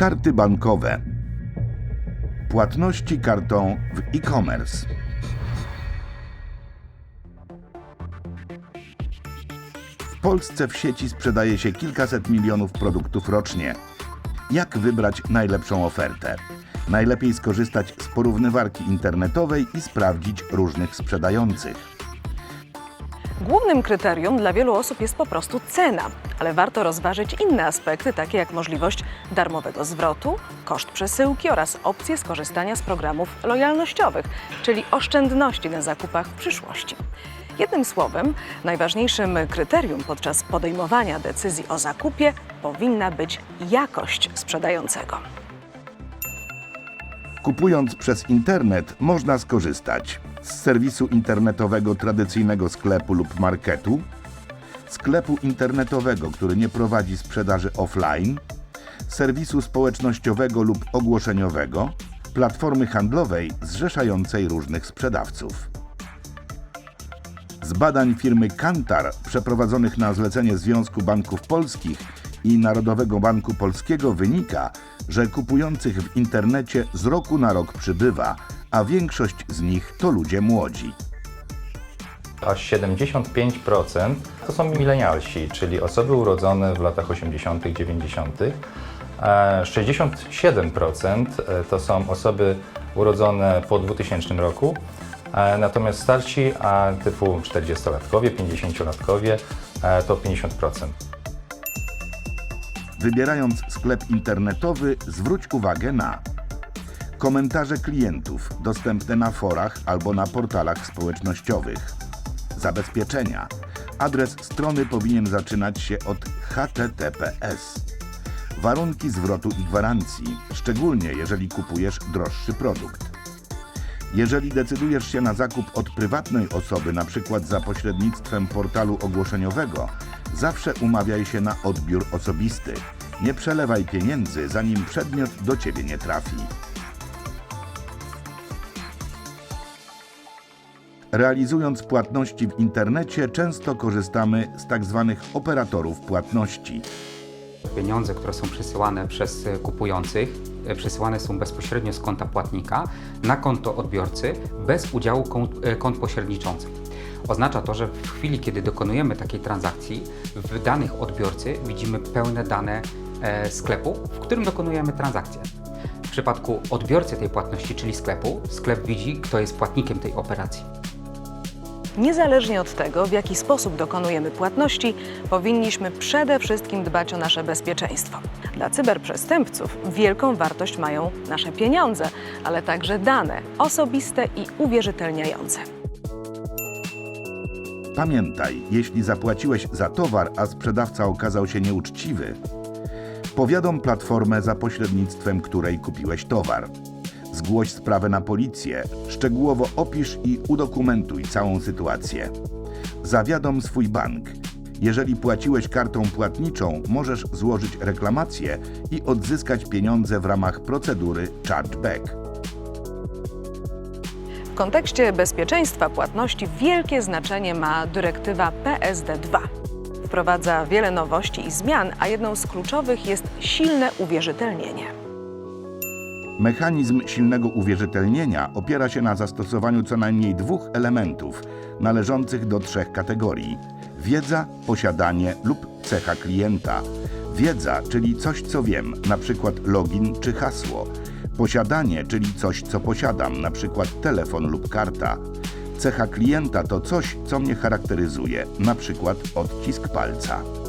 Karty bankowe. Płatności kartą w e-commerce. W Polsce w sieci sprzedaje się kilkaset milionów produktów rocznie. Jak wybrać najlepszą ofertę? Najlepiej skorzystać z porównywarki internetowej i sprawdzić różnych sprzedających. Głównym kryterium dla wielu osób jest po prostu cena, ale warto rozważyć inne aspekty, takie jak możliwość darmowego zwrotu, koszt przesyłki oraz opcje skorzystania z programów lojalnościowych, czyli oszczędności na zakupach w przyszłości. Jednym słowem, najważniejszym kryterium podczas podejmowania decyzji o zakupie powinna być jakość sprzedającego. Kupując przez internet można skorzystać z serwisu internetowego tradycyjnego sklepu lub marketu, sklepu internetowego, który nie prowadzi sprzedaży offline, serwisu społecznościowego lub ogłoszeniowego, platformy handlowej zrzeszającej różnych sprzedawców. Z badań firmy Kantar przeprowadzonych na zlecenie Związku Banków Polskich i Narodowego Banku Polskiego wynika, że kupujących w internecie z roku na rok przybywa, a większość z nich to ludzie młodzi. Aż 75% to są milenialsi, czyli osoby urodzone w latach 80., 90. E, 67% to są osoby urodzone po 2000 roku, e, natomiast starsi, typu 40-latkowie, 50-latkowie e, to 50%. Wybierając sklep internetowy, zwróć uwagę na komentarze klientów dostępne na forach albo na portalach społecznościowych, zabezpieczenia. Adres strony powinien zaczynać się od HTTPS. Warunki zwrotu i gwarancji, szczególnie jeżeli kupujesz droższy produkt. Jeżeli decydujesz się na zakup od prywatnej osoby, np. za pośrednictwem portalu ogłoszeniowego, zawsze umawiaj się na odbiór osobisty. Nie przelewaj pieniędzy, zanim przedmiot do ciebie nie trafi. Realizując płatności w internecie, często korzystamy z tzw. operatorów płatności. Pieniądze, które są przesyłane przez e, kupujących, e, przesyłane są bezpośrednio z konta płatnika na konto odbiorcy bez udziału kont, e, kont pośredniczących. Oznacza to, że w chwili, kiedy dokonujemy takiej transakcji, w danych odbiorcy widzimy pełne dane e, sklepu, w którym dokonujemy transakcję. W przypadku odbiorcy tej płatności, czyli sklepu, sklep widzi, kto jest płatnikiem tej operacji. Niezależnie od tego, w jaki sposób dokonujemy płatności, powinniśmy przede wszystkim dbać o nasze bezpieczeństwo. Dla cyberprzestępców wielką wartość mają nasze pieniądze, ale także dane osobiste i uwierzytelniające. Pamiętaj, jeśli zapłaciłeś za towar, a sprzedawca okazał się nieuczciwy, powiadom platformę za pośrednictwem której kupiłeś towar. Zgłoś sprawę na policję, szczegółowo opisz i udokumentuj całą sytuację. Zawiadom swój bank. Jeżeli płaciłeś kartą płatniczą, możesz złożyć reklamację i odzyskać pieniądze w ramach procedury chargeback. Kontekście bezpieczeństwa płatności wielkie znaczenie ma dyrektywa PSD2. Wprowadza wiele nowości i zmian, a jedną z kluczowych jest silne uwierzytelnienie. Mechanizm silnego uwierzytelnienia opiera się na zastosowaniu co najmniej dwóch elementów należących do trzech kategorii: wiedza, posiadanie lub cecha klienta. Wiedza, czyli coś, co wiem, na przykład login czy hasło. Posiadanie, czyli coś, co posiadam, na przykład telefon lub karta. Cecha klienta to coś, co mnie charakteryzuje, na przykład odcisk palca.